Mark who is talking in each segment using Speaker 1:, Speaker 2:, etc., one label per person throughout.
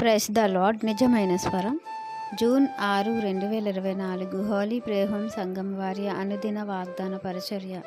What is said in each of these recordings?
Speaker 1: Press the lord. నిజమైన స్వరం. June ఆరు రెండు వేల ఇరవై నాలుగు హోలీ ప్రేహం సంఘం వారి అనుదిన వాగ్దాన పరిచర్య.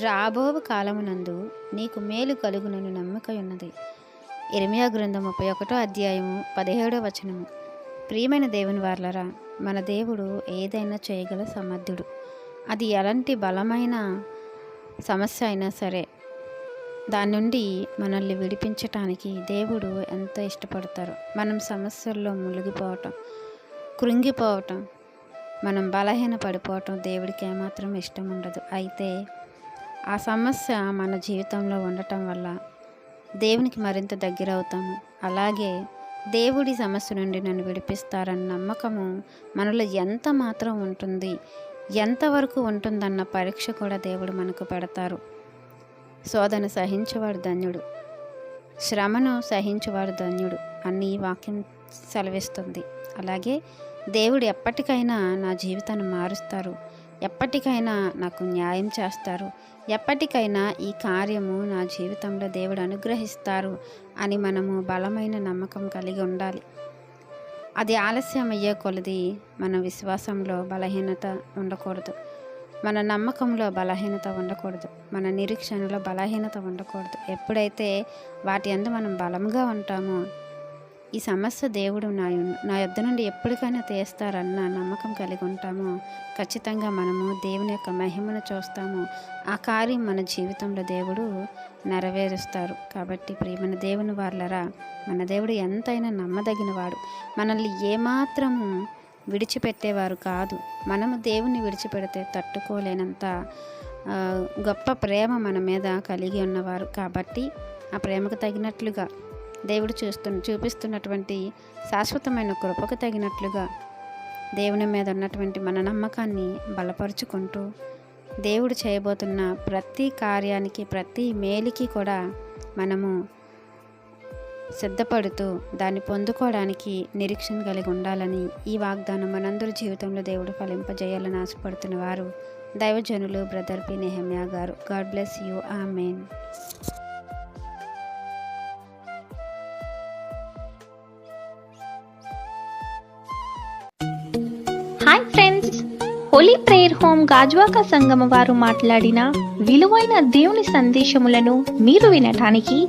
Speaker 1: రాబో కాలమునందు నీకు మేలు కలుగునని నమ్మకం ఉన్నది ఇర్మియా గ్రంథం ముప్పై ఒకటో అధ్యాయము పదిహేడో వచనము. ప్రియమైన దేవుని వార్లరా మన దేవుడు ఏదైనా చేయగల సమర్థుడు. అది ఎలాంటి బలమైన సమస్య అయినా సరే దాని నుండి మనల్ని విడిపించటానికి దేవుడు ఎంతో ఇష్టపడతారు. మనం సమస్యల్లో మునిగిపోవటం కృంగిపోవటం మనం బలహీన పడిపోవటం దేవుడికి ఏమాత్రం ఇష్టం ఉండదు. అయితే ఆ సమస్య మన జీవితంలో ఉండటం వల్ల దేవునికి మరింత దగ్గర అవుతాము. అలాగే దేవుడి సమస్య నుండి నన్ను విడిపిస్తారన్న నమ్మకము మనలో ఎంత మాత్రం ఉంటుంది ఎంతవరకు ఉంటుందన్న పరీక్ష కూడా దేవుడు మనకు పెడతారు. శోధన సహించేవాడు ధన్యుడు. శ్రమను సహించేవాడు ధన్యుడు అని వాక్యం సెలవిస్తుంది. అలాగే దేవుడు ఎప్పటికైనా నా జీవితాన్ని మారుస్తారు. ఎప్పటికైనా నాకు న్యాయం చేస్తారు. ఎప్పటికైనా ఈ కార్యము నా జీవితంలో దేవుడు అనుగ్రహిస్తారు అని మనము బలమైన నమ్మకం కలిగి ఉండాలి. అది ఆలస్యం అయ్యే కొలది మన విశ్వాసంలో బలహీనత ఉండకూడదు. మన నమ్మకంలో బలహీనత ఉండకూడదు. మన నిరీక్షణలో బలహీనత ఉండకూడదు. ఎప్పుడైతే వాటి అందు మనం బలంగా ఉంటామో ఈ సమస్య దేవుడు నా నా యొద్ద నుండి ఎప్పటికైనా తీస్తారన్న నమ్మకం కలిగి ఉంటామో ఖచ్చితంగా మనము దేవుని యొక్క మహిమను చూస్తాము ఆ కార్యం మన జీవితంలో దేవుడు నెరవేరుస్తారు. కాబట్టి ప్రియమైన దేవుని వాళ్ళరా మన దేవుడు ఎంతైనా నమ్మదగిన వాడు మనల్ని ఏమాత్రము విడిచిపెట్టేవారు కాదు. మనము దేవుని విడిచిపెడితే తట్టుకోలేనంత గొప్ప ప్రేమ మన మీద కలిగి ఉన్నవారు. కాబట్టి ఆ ప్రేమకు తగినట్లుగా దేవుడు చూస్తు చూపిస్తున్నటువంటి శాశ్వతమైన కృపకు తగినట్లుగా దేవుని మీద ఉన్నటువంటి మన నమ్మకాన్ని బలపరుచుకుంటూ దేవుడు చేయబోతున్న ప్రతి కార్యానికి ప్రతి మేలుకి కూడా మనము సిద్ధపడుతూ దాన్ని పొందుకోవడానికి నిరీక్షణ కలిగి ఉండాలని ఈ వాగ్దానం మనందరి జీవితంలో దేవుడు ఫలింపజేయాలని ఆశపడుతున్న వారు దైవజనులు బ్రదర్ పి. నెహమ్యా గారు. God bless you. Amen.
Speaker 2: Hi friends. Holy prayer home Gajuwaka Sangama వారు మాట్లాడిన విలువైన దేవుని సందేశములను మీరు వినటానికి